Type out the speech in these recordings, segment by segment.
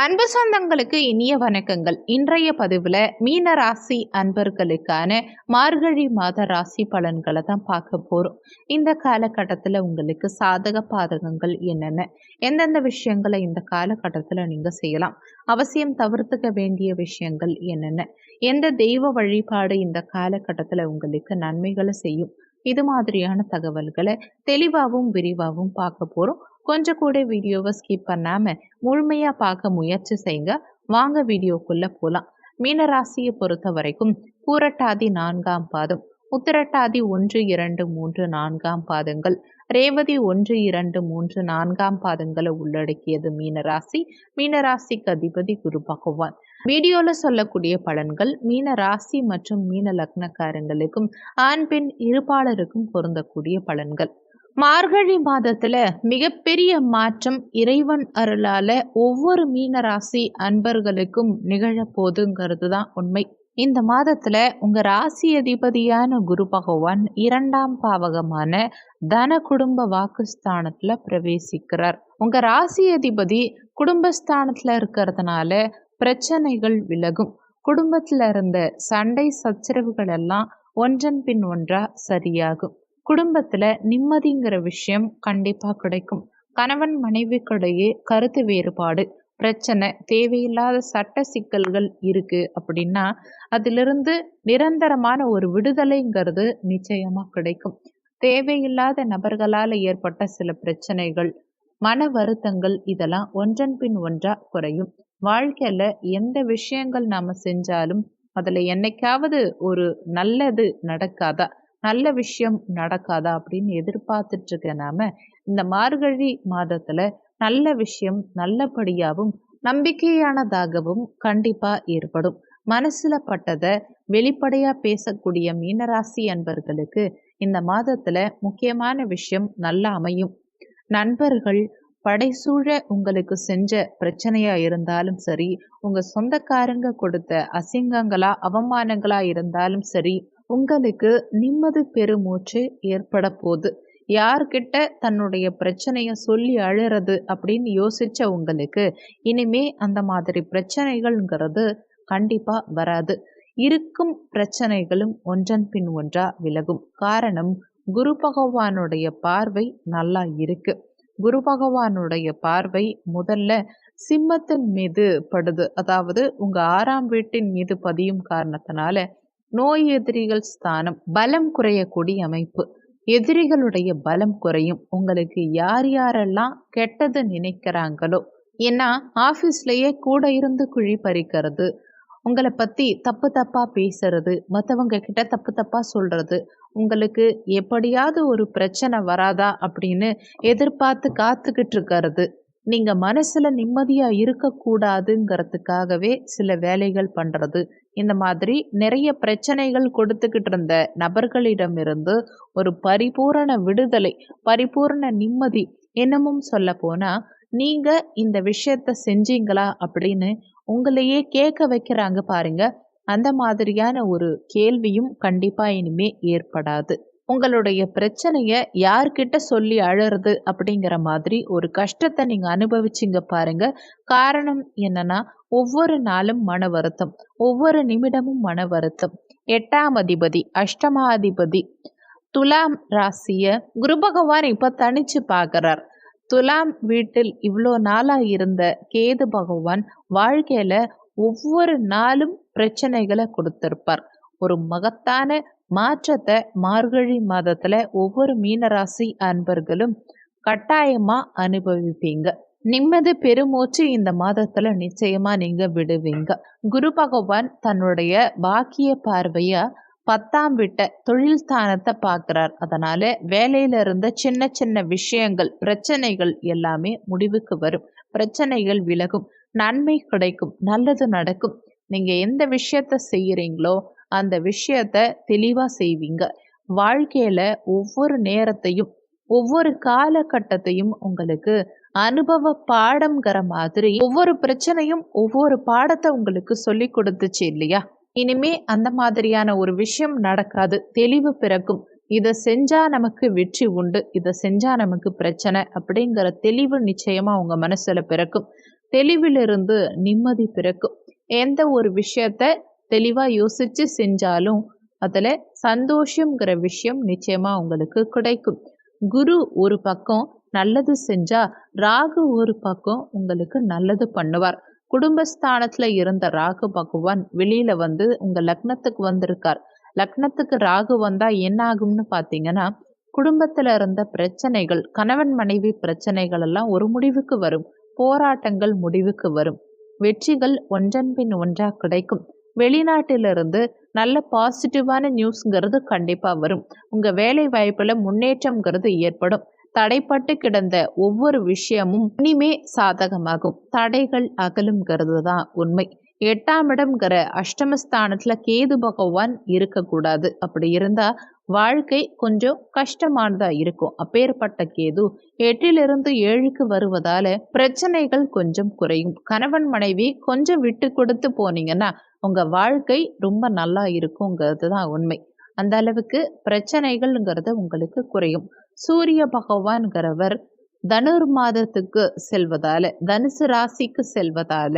அன்பு சொந்தங்களுக்கு இனிய வணக்கங்கள். இன்றைய பதிவில் மீன ராசி அன்பர்களுக்கான மார்கழி மாத ராசி பலன்களை தான் பார்க்க போகிறோம் இந்த காலகட்டத்தில் உங்களுக்கு சாதக பாதகங்கள் என்னென்ன? எந்தெந்த விஷயங்களை இந்த காலகட்டத்தில் நீங்கள் செய்யலாம்? அவசியம் தவிர்த்துக்க வேண்டிய விஷயங்கள் என்னென்ன? எந்த தெய்வ வழிபாடு இந்த காலகட்டத்தில் உங்களுக்கு நன்மைகளை செய்யும்? இது மாதிரியான தகவல்களை தெளிவாகவும் விரிவாகவும் பார்க்க போகிறோம் கொஞ்சம் கூட வீடியோவை ஸ்கிப் பண்ணாமல் முழுமையாக பார்க்க முயற்சி செய்யுங்க வாங்க வீடியோக்குள்ளே போகலாம் மீனராசியை பொறுத்த வரைக்கும் பூரட்டாதி நான்காம் பாதம் உத்திரட்டாதி ஒன்று இரண்டு மூன்று நான்காம் பாதங்கள். ரேவதி ஒன்று இரண்டு மூன்று நான்காம் பாதங்களை உள்ளடக்கியது மீனராசி. மீனராசிக்கு அதிபதி குரு பகவான். வீடியோவில் சொல்லக்கூடிய பலன்கள் மீன ராசி மற்றும் மீன லக்னக்காரங்களுக்கும் ஆண் பெண் இருபாளருக்கும் பொருந்தக்கூடிய பலன்கள். மார்கழி மாதத்தில் மிகப்பெரிய மாற்றம் இறைவன் அருளால ஒவ்வொரு மீனராசி அன்பர்களுக்கும் நிகழப்போதுங்கிறது தான் உண்மை. இந்த மாதத்துல உங்க ராசி அதிபதியான குரு பகவான் இரண்டாம் பாவகமான தன குடும்ப வாக்குஸ்தானத்துல பிரவேசிக்கிறார். உங்க ராசி அதிபதி குடும்பஸ்தானத்துல இருக்கிறதுனால பிரச்சனைகள் விலகும். குடும்பத்துல இருந்த சண்டை சச்சரவுகள் எல்லாம் ஒன்றன் பின் ஒன்றா சரியாகும். குடும்பத்தில் நிம்மதிங்கிற விஷயம் கண்டிப்பாக கிடைக்கும். கணவன் மனைவிக்கிடையே கருத்து வேறுபாடு பிரச்சனை தேவையில்லாத சட்ட சிக்கல்கள் இருக்குது அப்படின்னா அதிலிருந்து நிரந்தரமான ஒரு விடுதலைங்கிறது நிச்சயமாக கிடைக்கும். தேவையில்லாத நபர்களால் ஏற்பட்ட சில பிரச்சனைகள் மன வருத்தங்கள் இதெல்லாம் ஒன்றன் பின் ஒன்றா குறையும். வாழ்க்கையில் எந்த விஷயங்கள் நாம் செஞ்சாலும் அதில் என்னைக்காவது ஒரு நல்லது நடக்காதா நல்ல விஷயம் நடக்காதா அப்படின்னு எதிர்பார்த்துட்டு இருக்க நாம இந்த மார்கழி மாதத்துல நல்ல விஷயம் நல்லபடியாகவும் நம்பிக்கையானதாகவும் கண்டிப்பா ஏற்படும். மனசுல பட்டதை வெளிப்படையா பேசக்கூடிய மீனராசி அன்பர்களுக்கு இந்த மாதத்துல முக்கியமான விஷயம் நல்லா அமையும். நண்பர்கள் படைசூழ உங்களுக்கு செஞ்ச பிரச்சனையா இருந்தாலும் சரி உங்க சொந்தக்காரங்க கொடுத்த அசிங்கங்களா அவமானங்களா இருந்தாலும் சரி உங்களுக்கு நிம்மதி பெருமூச்சு ஏற்பட போகுது யார்கிட்ட தன்னுடைய பிரச்சனையை சொல்லி அழுறது அப்படின்னு யோசிச்ச உங்களுக்கு இனிமே அந்த மாதிரி பிரச்சனைகள்ங்கிறது கண்டிப்பா வராது. இருக்கும் பிரச்சனைகளும் ஒன்றன் பின் ஒன்றா விலகும். காரணம் குரு பகவானுடைய பார்வை நல்லா இருக்கு. குரு பகவானுடைய பார்வை முதல்ல சிம்மத்தின் மீது படுது. அதாவது உங்க ஆறாம் வீட்டின் மீது பதியும் காரணத்தினால நோய் எதிரிகள் ஸ்தானம் பலம் குறையக்கூடிய அமைப்பு. எதிரிகளுடைய பலம் குறையும். உங்களுக்கு யார் யாரெல்லாம் கெட்டது நினைக்கிறாங்களோ ஏன்னா ஆஃபீஸ்லேயே கூட இருந்து குழி பறிக்கிறது உங்களை பற்றி தப்பு தப்பாக பேசுறது மற்றவங்க கிட்ட தப்பு தப்பாக சொல்கிறது உங்களுக்கு எப்படியாவது ஒரு பிரச்சனை வராதா அப்படின்னு எதிர்பார்த்து காத்துக்கிட்டு இருக்கிறது. நீங்கள் மனசில் நிம்மதியாக இருக்கக்கூடாதுங்கிறதுக்காகவே சில வேலைகள் பண்ணுறது இந்த மாதிரி நிறைய பிரச்சனைகள் கொடுத்துக்கிட்டு இருந்த நபர்களிடமிருந்து ஒரு பரிபூரண விடுதலை பரிபூரண நிம்மதி என்னமும் சொல்ல போனால் நீங்கள் இந்த விஷயத்த செஞ்சீங்களா அப்படின்னு உங்களையே கேட்க வைக்கிறாங்க பாருங்க. அந்த மாதிரியான ஒரு கேள்வியும் கண்டிப்பாக இனிமே ஏற்படாது. உங்களுடைய பிரச்சனையை யார்கிட்ட சொல்லி அழறது அப்படிங்கிற மாதிரி ஒரு கஷ்டத்தை நீங்கள் அனுபவிச்சிங்க பாருங்க. காரணம் என்னன்னா ஒவ்வொரு நாளும் மன வருத்தம் ஒவ்வொரு நிமிடமும் மன வருத்தம். எட்டாம் அதிபதி அஷ்டமாதிபதி துலாம் ராசிய குரு பகவான் இப்போ தனிச்சு பார்க்குறார் துலாம் வீட்டில் இவ்வளோ நாளாக இருந்த கேது பகவான் வாழ்க்கையில் ஒவ்வொரு நாளும் பிரச்சனைகளை கொடுத்திருப்பார். ஒரு மகத்தான மாற்றத்தை மார்கழி மாதத்துல ஒவ்வொரு மீனராசி அன்பர்களும் கட்டாயமா அனுபவிப்பீங்க. நிம்மதி பெருமூச்சு இந்த மாதத்துல நிச்சயமா நீங்க விடுவீங்க. குரு பகவான் தன்னுடைய பாக்கிய பார்வைய பத்தாம் விட்ட தொழில் ஸ்தானத்தை பார்க்குறார். அதனால வேலையில இருந்த சின்ன சின்ன விஷயங்கள் பிரச்சனைகள் எல்லாமே முடிவுக்கு வரும். பிரச்சனைகள் விலகும். நன்மை கிடைக்கும். நல்லது நடக்கும். நீங்க எந்த விஷயத்த செய்யறீங்களோ அந்த விஷயத்த தெளிவாக செய்வீங்க. வாழ்க்கையில் ஒவ்வொரு நேரத்தையும் ஒவ்வொரு காலகட்டத்தையும் உங்களுக்கு அனுபவ பாடம்ங்கிற மாதிரி ஒவ்வொரு பிரச்சனையும் ஒவ்வொரு பாடத்தை உங்களுக்கு சொல்லி கொடுத்துச்சு இல்லையா? இனிமே அந்த மாதிரியான ஒரு விஷயம் நடக்காது. தெளிவு பிறக்கும். இதை செஞ்சா நமக்கு வெற்றி உண்டு. இதை செஞ்சா நமக்கு பிரச்சனை அப்படிங்கிற தெளிவு நிச்சயமா உங்க மனசுல பிறக்கும். தெளிவிலிருந்து நிம்மதி பிறக்கும். எந்த ஒரு விஷயத்த தெளிவாக யோசித்து செஞ்சாலும் அதில் சந்தோஷங்கிற விஷயம் நிச்சயமாக உங்களுக்கு கிடைக்கும். குரு ஒரு பக்கம் நல்லது செஞ்சா ராகு ஒரு பக்கம் உங்களுக்கு நல்லது பண்ணுவார். குடும்பஸ்தானத்தில் இருந்த ராகு பகவான் வெளியில் வந்து உங்கள் லக்னத்துக்கு வந்திருக்கார். லக்னத்துக்கு ராகு வந்தால் என்ன ஆகும்னு பார்த்தீங்கன்னா குடும்பத்தில் இருந்த பிரச்சனைகள் கணவன் மனைவி பிரச்சனைகள் எல்லாம் ஒரு முடிவுக்கு வரும். போராட்டங்கள் முடிவுக்கு வரும். வெற்றிகள் ஒன்றன் பின் ஒன்றாக கிடைக்கும். வெளிநாட்டிலிருந்து நல்ல பாசிட்டிவான நியூஸ்ங்கிறது கண்டிப்பாக வரும். உங்கள் வேலை வாய்ப்பில் முன்னேற்றம்ங்கிறது ஏற்படும். தடைப்பட்டு கிடந்த ஒவ்வொரு விஷயமும் இனிமே சாதகமாகும். தடைகள் அகலுங்கிறது தான் உண்மை. எட்டாம் இடம்ங்கிற அஷ்டமஸ்தானத்தில் கேது பகவான் இருக்கக்கூடாது. அப்படி இருந்தால் வாழ்க்கை கொஞ்சம் கஷ்டமானதாக இருக்கும். அப்பேற்பட்ட கேது எட்டிலிருந்து ஏழுக்கு வருவதால் பிரச்சனைகள் கொஞ்சம் குறையும். கணவன் மனைவி கொஞ்சம் விட்டு கொடுத்து போனீங்கன்னா உங்கள் வாழ்க்கை ரொம்ப நல்லா இருக்குங்கிறது தான் உண்மை. அந்த அளவுக்கு பிரச்சனைகள்ங்கிறது உங்களுக்கு குறையும். சூரிய பகவான்கிறவர் தனுர் மாதத்துக்கு செல்வதால தனுசு ராசிக்கு செல்வதால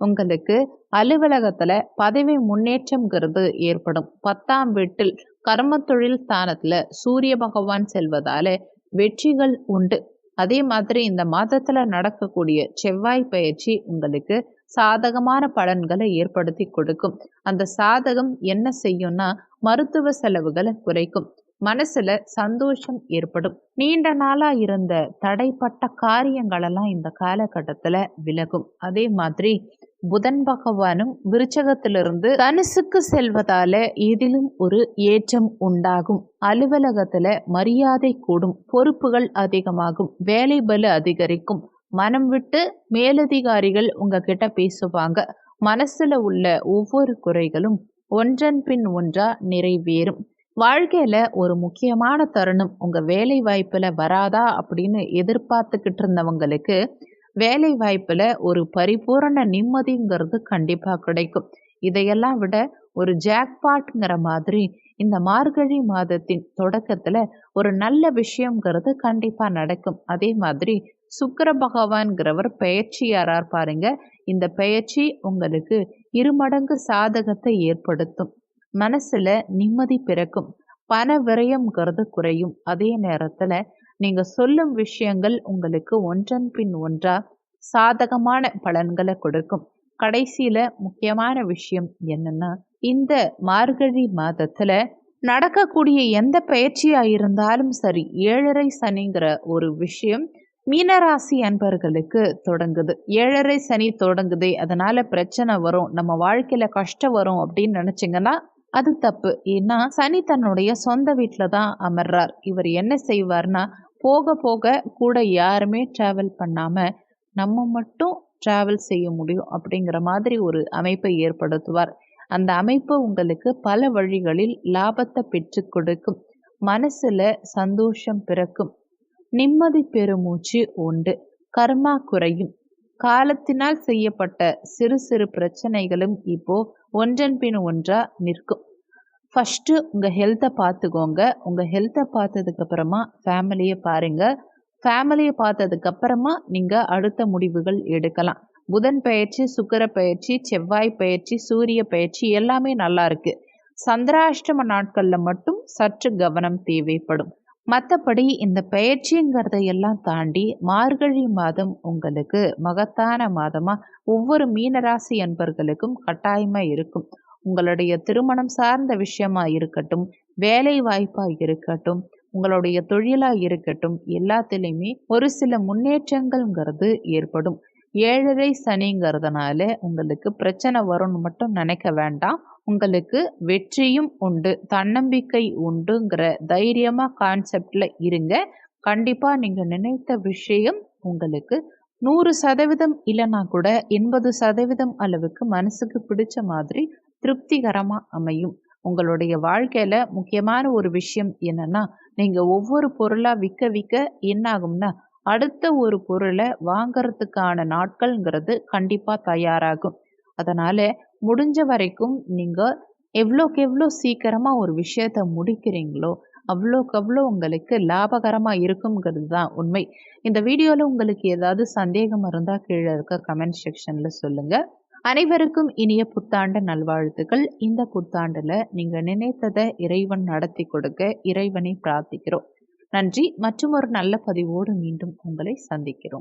உங்களுக்கு அலுவலகத்தில் பதவி முன்னேற்றம்ங்கிறது ஏற்படும். பத்தாம் வீட்டில் கர்ம தொழில் ஸ்தானத்தில் சூரிய பகவான் செல்வதால வெற்றிகள் உண்டு. அதே மாதிரி இந்த மாதத்தில் நடக்கக்கூடிய செவ்வாய் பயிற்சி உங்களுக்கு சாதகமான பலன்களை ஏற்படுத்தி கொடுக்கும். அந்த சாதகம் என்ன செய்யும்னா மருத்துவ செலவுகளை குறைக்கும். மனசுல சந்தோஷம் ஏற்படும். நீண்ட நாளா இருந்த தடைப்பட்ட காரியங்களெல்லாம் இந்த காலகட்டத்துல விலகும். அதே மாதிரி புதன் பகவானும் விருச்சகத்திலிருந்து தனுசுக்கு செல்வதால இதிலும் ஒரு ஏற்றம் உண்டாகும். அலுவலகத்துல மரியாதை கூடும். பொறுப்புகள் அதிகமாகும். வேலை பலு அதிகரிக்கும். மனம் விட்டு மேலதிகாரிகள் உங்ககிட்ட பேசுவாங்க. மனசுல உள்ள ஒவ்வொரு குறைகளும் ஒன்றன் பின் ஒன்றா நிறைவேறும். வாழ்க்கையில ஒரு முக்கியமான தருணம் உங்க வேலை வாய்ப்புல வராதா அப்படின்னு எதிர்பார்த்துக்கிட்டு இருந்தவங்களுக்கு வேலை வாய்ப்புல ஒரு பரிபூரண நிம்மதிங்கிறது கண்டிப்பா கிடைக்கும். இதையெல்லாம் விட ஒரு ஜாக்பாட்ங்கிற மாதிரி இந்த மார்கழி மாதத்தின் தொடக்கத்துல ஒரு நல்ல விஷயங்கிறது கண்டிப்பா நடக்கும். அதே மாதிரி சுக்கர பகவான்கிறவர் பெயர்ச்சியாரார் பாருங்க. இந்த பெயர்ச்சி உங்களுக்கு இருமடங்கு சாதகத்தை ஏற்படுத்தும். மனசுல நிம்மதி பிறக்கும். பண விரயம்ங்கிறது குறையும். அதே நேரத்துல நீங்க சொல்லும் விஷயங்கள் உங்களுக்கு ஒன்றன் பின் ஒன்றா சாதகமான பலன்களை கொடுக்கும். கடைசியில முக்கியமான விஷயம் என்னன்னா இந்த மார்கழி மாதத்துல நடக்கக்கூடிய எந்த பயிற்சியா இருந்தாலும் சரி ஏழரை சனிங்கிற ஒரு விஷயம் மீனராசி அன்பர்களுக்கு தொடங்குது. ஏழரை சனி தொடங்குது அதனால பிரச்சனை வரும் நம்ம வாழ்க்கையில கஷ்டம் வரும் அப்படின்னு நினைச்சிங்கன்னா அது தப்பு. ஏன்னா சனி தன்னுடைய சொந்த வீட்டில் தான் அமர்றார். இவர் என்ன செய்வார்னா போக போக கூட யாருமே ட்ராவல் பண்ணாமல் நம்ம மட்டும் ட்ராவல் செய்ய முடியும் அப்படிங்கிற மாதிரி ஒரு அமைப்பை ஏற்படுத்துவார். அந்த அமைப்பு உங்களுக்கு பல வழிகளில் லாபத்தை பெற்று கொடுக்கும். மனசில் சந்தோஷம் பிறக்கும். நிம்மதி பெருமூச்சு உண்டு. கர்மா குறையும். காலத்தினால் செய்யப்பட்ட சிறு சிறு பிரச்சனைகளும் இப்போ ஒன்றன் பின் ஒன்றா நிற்கும். ஃபஸ்ட்டு உங்கள் ஹெல்த்தை பார்த்துக்கோங்க. உங்கள் ஹெல்த்தை பார்த்ததுக்கப்புறமா ஃபேமிலியை பாருங்கள் ஃபேமிலியை பார்த்ததுக்கப்புறமா நீங்கள் அடுத்த முடிவுகள் எடுக்கலாம். புதன் பயிற்சி சுக்கர பயிற்சி செவ்வாய் பயிற்சி சூரிய பயிற்சி எல்லாமே நல்லா இருக்கு. சந்திராஷ்டம நாட்களில் மட்டும் சற்று கவனம் தேவைப்படும். மற்றபடி இந்த பயிற்சிங்கிறதையெல்லாம் தாண்டி மார்கழி மாதம் உங்களுக்கு மகத்தான மாதமாக ஒவ்வொரு மீனராசி அன்பர்களுக்கும் கட்டாயமாக இருக்கும். உங்களுடைய திருமணம் சார்ந்த விஷயமா இருக்கட்டும் வேலை வாய்ப்பாக இருக்கட்டும் உங்களுடைய தொழிலாக இருக்கட்டும் எல்லாத்துலேயுமே ஒரு சில முன்னேற்றங்கள்ங்கிறது ஏற்படும். ஏழரை சனிங்கிறதுனால உங்களுக்கு பிரச்சனை வரும்னு மட்டும் நினைக்க வேண்டாம். உங்களுக்கு வெற்றியும் உண்டு தன்னம்பிக்கை உண்டுங்கிற தைரியமாக கான்செப்டில் இருங்க. கண்டிப்பாக நீங்கள் நினைத்த விஷயம் உங்களுக்கு நூறு சதவீதம் இல்லைனா கூட எண்பது சதவீதம் அளவுக்கு மனசுக்கு பிடிச்ச மாதிரி திருப்திகரமாக அமையும். உங்களுடைய வாழ்க்கையில் முக்கியமான ஒரு விஷயம் என்னென்னா நீங்கள் ஒவ்வொரு பொருளாக விற்க விற்க என்ன ஆகும்னா அடுத்த ஒரு பொருளை வாங்கிறதுக்கான நாட்கள்ங்கிறது கண்டிப்பாக தயாராகும். அதனால் முடிஞ்ச வரைக்கும் நீங்கள் எவ்வளோக்கு எவ்வளோ சீக்கிரமாக ஒரு விஷயத்தை முடிக்கிறீங்களோ அவ்வளோக்கு அவ்வளோ உங்களுக்கு லாபகரமாக இருக்குங்கிறது தான் உண்மை. இந்த வீடியோவில் உங்களுக்கு ஏதாவது சந்தேகம் இருந்தால் கீழே இருக்க கமெண்ட் செக்ஷனில் சொல்லுங்கள் அனைவருக்கும் இனிய புத்தாண்டு நல்வாழ்த்துக்கள். இந்த புத்தாண்டில் நீங்கள் நினைத்ததை இறைவன் நடத்தி கொடுக்க இறைவனை பிரார்த்திக்கிறோம். நன்றி. மற்றும் ஒரு நல்ல பதிவோடு மீண்டும் உங்களை சந்திக்கிறோம்.